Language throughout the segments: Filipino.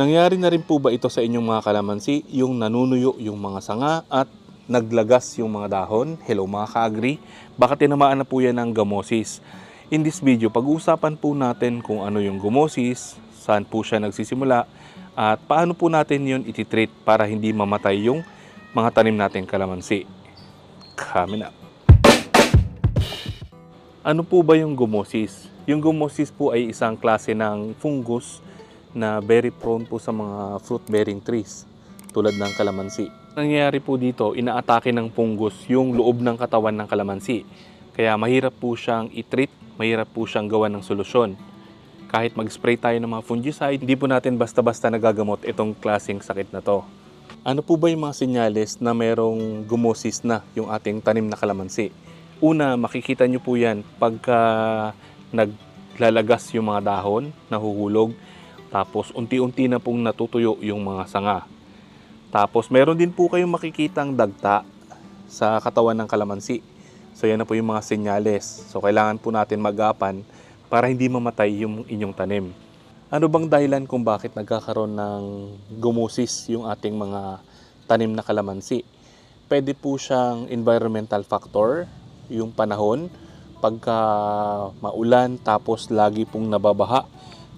Nangyari na rin po ba ito sa inyong mga kalamansi, yung nanunuyo yung mga sanga at naglagas yung mga dahon? Hello mga ka-agri, baka tinamaan na po yan ng gamosis. In this video, pag-uusapan po natin kung ano yung gumosis, saan po siya nagsisimula, at paano po natin yun ititreat para hindi mamatay yung mga tanim nating kalamansi. Coming up. Ano po ba yung gumosis? Yung gumosis po ay isang klase ng fungus na very prone po sa mga fruit-bearing trees tulad ng kalamansi. Nangyayari po dito, inaatake ng fungus yung loob ng katawan ng kalamansi. Kaya mahirap po siyang i-treat, mahirap po siyang gawa ng solusyon. Kahit mag-spray tayo ng mga fungicide, hindi po natin basta-basta nagagamot itong klaseng sakit na to. Ano po ba yung mga senyales na merong gumosis na yung ating tanim na kalamansi? Una, makikita nyo po yan pagka naglalagas yung mga dahon, nahuhulog, tapos unti-unti na pong natutuyo yung mga sanga. Tapos meron din po kayong makikitang dagta sa katawan ng kalamansi. So yan na po yung mga senyales. So kailangan po natin magapan para hindi mamatay yung inyong tanim. Ano bang dahilan kung bakit nagkakaroon ng gumusis yung ating mga tanim na kalamansi? Pwede po siyang environmental factor, yung panahon, pagka maulan tapos lagi pong nababaha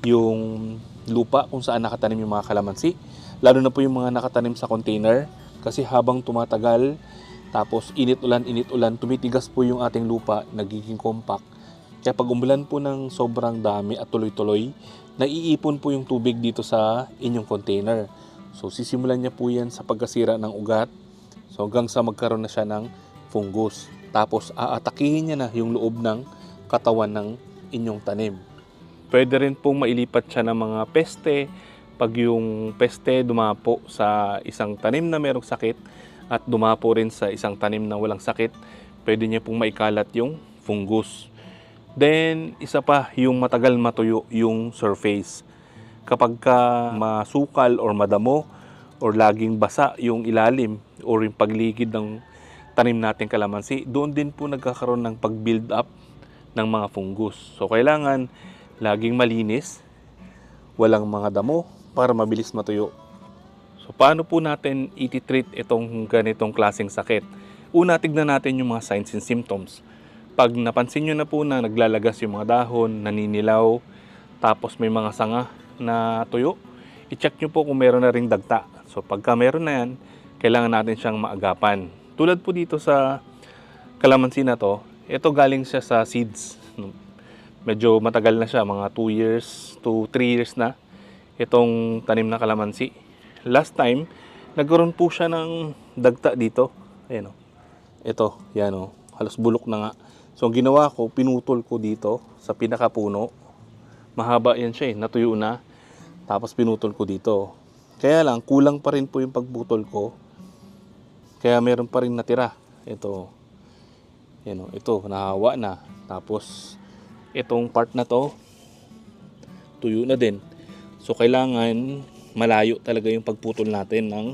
yung lupa kung saan nakatanim yung mga kalamansi. Lalo na po yung mga nakatanim sa container kasi habang tumatagal tapos init ulan, init ulan, tumitigas po yung ating lupa, nagiging compact. Kaya pag umulan po ng sobrang dami at tuloy-tuloy, naiipon po yung tubig dito sa inyong container. So sisimulan niya po yan sa pagkasira ng ugat. So hanggang sa magkaroon na siya ng fungus. Tapos aatakihin niya na yung loob ng katawan ng inyong tanim. Pwede rin pong mailipat siya ng mga peste pag yung peste dumapo sa isang tanim na merong sakit at dumapo rin sa isang tanim na walang sakit, pwede niya pong maikalat yung fungus. Then, isa pa, yung matagal matuyo yung surface. Kapag ka masukal or madamo or laging basa yung ilalim or yung pagligid ng tanim natin kalamansi, doon din po nagkakaroon ng pag-build up ng mga fungus. So, kailangan laging malinis, walang mga damo para mabilis matuyo. So, paano po natin iti-treat itong ganitong klaseng sakit? Una, tignan natin yung mga signs and symptoms. Pag napansin nyo na po na naglalagas yung mga dahon, naninilaw, tapos may mga sanga na tuyo, i-check nyo po kung meron na ring dagta. So, pagka meron na yan, kailangan natin siyang maagapan. Tulad po dito sa kalamansi na to, ito galing siya sa seeds. Medyo matagal na siya, mga 2 years to 3 years na itong tanim na kalamansi. Last time, nagkaroon po siya ng dagta dito. Ayan o. Ito, yan o. Halos bulok na nga. So, ang ginawa ko, pinutol ko dito sa pinakapuno. Mahaba yan siya eh, natuyo na. Tapos pinutol ko dito. Kaya lang, kulang pa rin po yung pagputol ko. Kaya meron pa rin natira. Ito. Yan o, ito, nahawa na. Tapos, itong part na to, tuyo na din. So, kailangan malayo talaga yung pagputol natin ng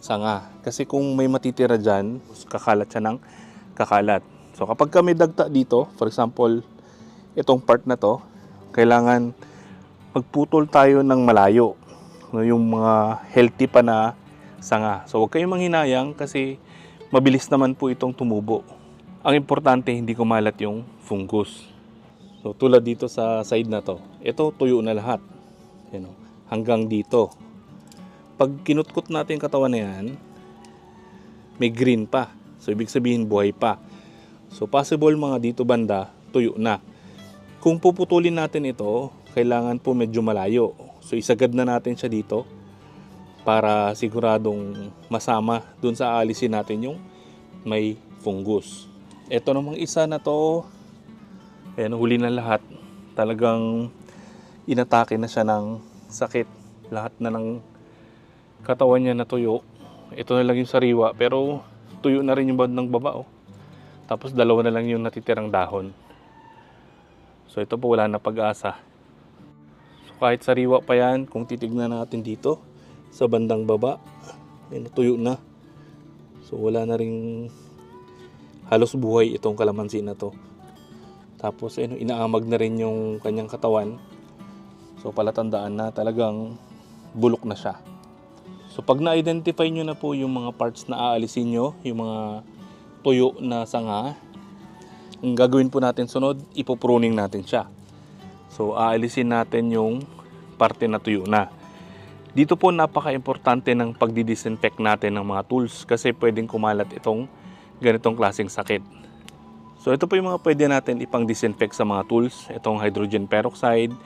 sanga. Kasi kung may matitira dyan, kakalat siya ng kakalat. So, kapag kami dagta dito, for example, itong part na to, kailangan magputol tayo ng malayo. No, yung mga healthy pa na sanga. So, huwag kayong manghinayang kasi mabilis naman po itong tumubo. Ang importante, hindi kumalat yung fungus. So, tulad dito sa side na to, ito tuyo na lahat. Yan o, hanggang dito. Pag kinutkot natin yung katawan na yan, may green pa. So, ibig sabihin buhay pa. So, possible mga dito banda, tuyo na. Kung puputulin natin ito, kailangan po medyo malayo. So, isagad na natin siya dito para siguradong masama dun sa aalisin natin yung may fungus. Ito namang isa na to, ayan, huli na lahat. Talagang inatake na siya ng sakit. Lahat na ng katawan niya natuyo. Ito na lang yung sariwa, pero tuyo na rin yung bandang baba. Oh. Tapos dalawa na lang yung natitirang dahon. So ito po wala na pag-asa. So kahit sariwa pa yan, kung titignan natin dito sa bandang baba, ay natuyo na. So wala na ring halos buhay itong kalamansi na to. Tapos ano, inaamag na rin yung kanyang katawan. So palatandaan na talagang bulok na siya. So pag na-identify nyo na po yung mga parts na aalisin nyo, yung mga tuyo na sanga, ang gagawin po natin sunod, ipopruning natin siya. So aalisin natin yung parte na tuyo na. Dito po napaka-importante ng pagdi-disinfect natin ng mga tools kasi pwedeng kumalat itong ganitong klaseng sakit. So ito po yung mga pwede natin ipang disinfect sa mga tools. Itong hydrogen peroxide,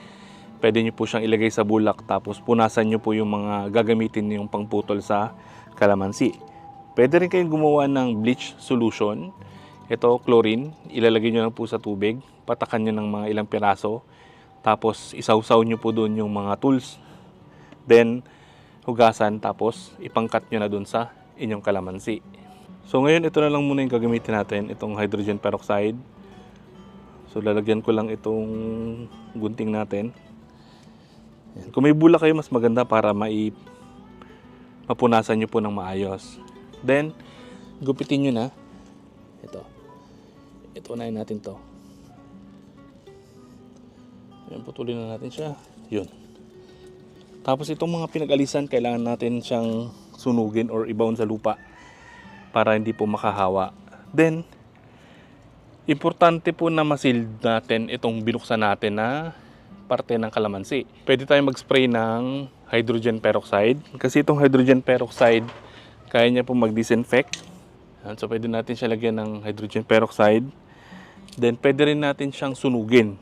pwede nyo po siyang ilagay sa bulak tapos punasan nyo po yung mga gagamitin yung pangputol sa kalamansi. Pwede rin kayong gumawa ng bleach solution. Ito, chlorine. Ilalagay nyo lang po sa tubig. Patakan nyo ng mga ilang piraso. Tapos isawsaw nyo po doon yung mga tools. Then, hugasan tapos ipangkat nyo na doon sa inyong kalamansi. So ngayon ito na lang muna yung gagamitin natin, itong hydrogen peroxide. So lalagyan ko lang itong gunting natin. Yan. Kung may bulak kayo, mas maganda para mai mapunasan nyo po ng maayos. Then, gupitin nyo na. Ito. Ito unahin natin to. Ayan, putulin na natin siya. Yun. Tapos itong mga pinag-alisan, kailangan natin siyang sunugin or ibaon sa lupa para hindi po makahawa. Then, importante po na masil natin itong binuksan natin na parte ng kalamansi. Pwede tayong mag-spray ng hydrogen peroxide kasi itong hydrogen peroxide kaya niya po mag-disinfect. So pwede natin siya lagyan ng hydrogen peroxide. Then pwede rin natin siyang sunugin.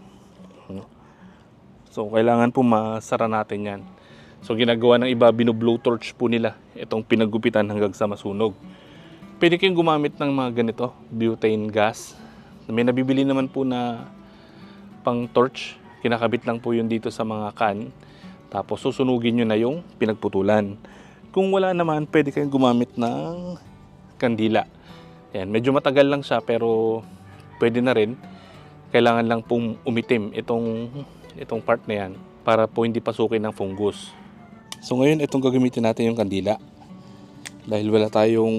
So kailangan po masara natin yan. So ginagawa ng iba, binu-blowtorch po nila itong pinagupitan hanggang sa masunog. Pwede kayong gumamit ng mga ganito, butane gas. May nabibili naman po na pang torch. Kinakabit lang po yun dito sa mga can. Tapos susunugin nyo na yung pinagputulan. Kung wala naman, pwede kayong gumamit ng kandila. Yan, medyo matagal lang siya pero pwede na rin. Kailangan lang pong umitim itong, itong part na yan para po hindi pasukin ng fungus. So ngayon, itong gagamitin natin yung kandila. Dahil wala tayong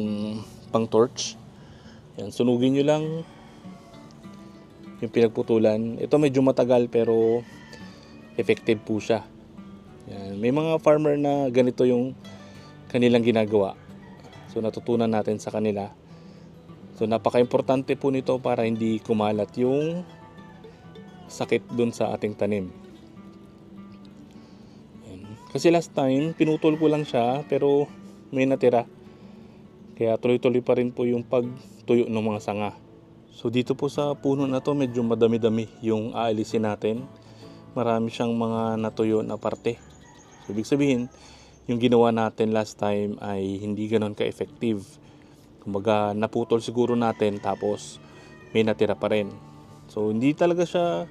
pang torch. Yan, sunugin nyo lang yung pinagputulan. Ito medyo matagal pero effective po siya. Yan. May mga farmer na ganito yung kanilang ginagawa. So natutunan natin sa kanila. So napaka-importante po nito para hindi kumalat yung sakit dun sa ating tanim. Yan. Kasi last time, pinutol ko lang siya pero may natira. Kaya tuloy-tuloy pa rin po yung pagtuyo ng mga sanga. So dito po sa puno na to medyo madami-dami yung aalisin natin. Marami siyang mga natuyo na parte. So ibig sabihin, yung ginawa natin last time ay hindi ganon ka-effective. Kumbaga naputol siguro natin tapos may natira pa rin. So hindi talaga siya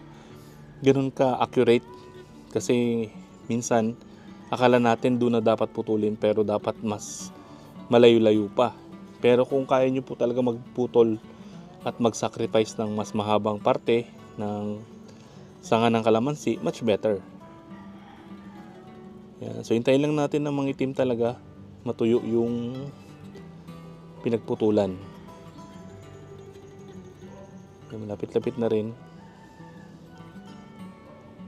ganon ka-accurate kasi minsan akala natin doon na dapat putulin pero dapat mas malayo-layo pa. Pero kung kaya nyo po talaga magputol at mag-sacrifice ng mas mahabang parte ng sanga ng kalamansi, much better. Yan. So, hintayin lang natin na mangitim talaga, matuyo yung pinagputulan. Malapit-lapit na rin.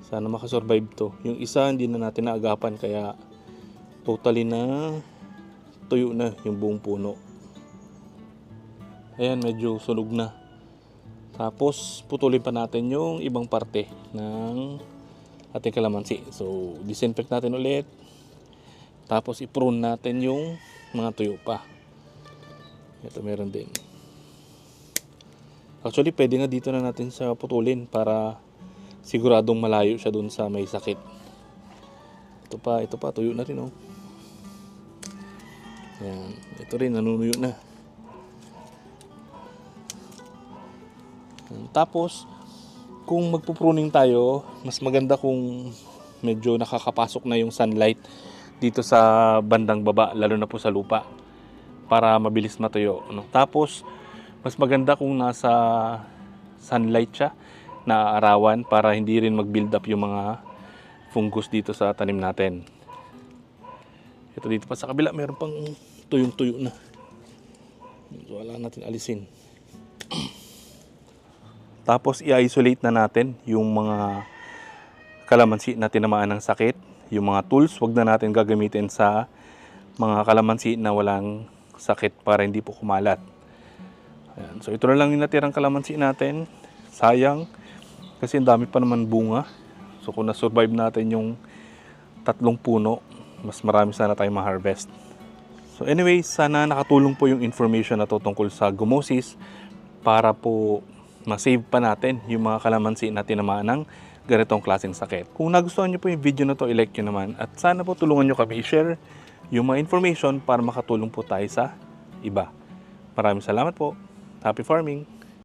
Sana makasurvive to. Yung isa, hindi na natin naagapan, kaya totally na tuyo na yung buong puno. Ayan, medyo sunog na. Tapos, putulin pa natin yung ibang parte ng ating kalamansi. So, disinfect natin ulit. Tapos, i-prune natin yung mga tuyo pa. Ito meron din. Actually, pwede nga dito na natin sa putulin para siguradong malayo siya dun sa may sakit. Ito pa, ito pa, tuyo na rin oh. Yan. Ito rin, nanunuyo na. Yan. Tapos, kung magpupruning tayo, mas maganda kung medyo nakakapasok na yung sunlight dito sa bandang baba, lalo na po sa lupa, para mabilis matuyo. Ano? Tapos, mas maganda kung nasa sunlight siya, na arawan, para hindi rin mag-build up yung mga fungus dito sa tanim natin. Ito dito pa sa kabila, meron pang tuyong-tuyo na. So, wala natin alisin. Tapos i-isolate na natin yung mga kalamansi na tinamaan ng sakit, yung mga tools, wag na natin gagamitin sa mga kalamansi na walang sakit para hindi po kumalat. Ayan. So ito na lang yung natirang kalamansi natin. Sayang kasi ang dami pa naman bunga. So kung na-survive natin yung tatlong puno, mas marami sana tayong ma-harvest. So anyway, sana nakatulong po yung information na to tungkol sa gumosis para po ma-save pa natin yung mga kalamansi na tinamaan ng ganitong klaseng sakit. Kung nagustuhan nyo po yung video na to, i-like nyo naman at sana po tulungan nyo kami i-share yung mga information para makatulong po tayo sa iba. Maraming salamat po. Happy farming!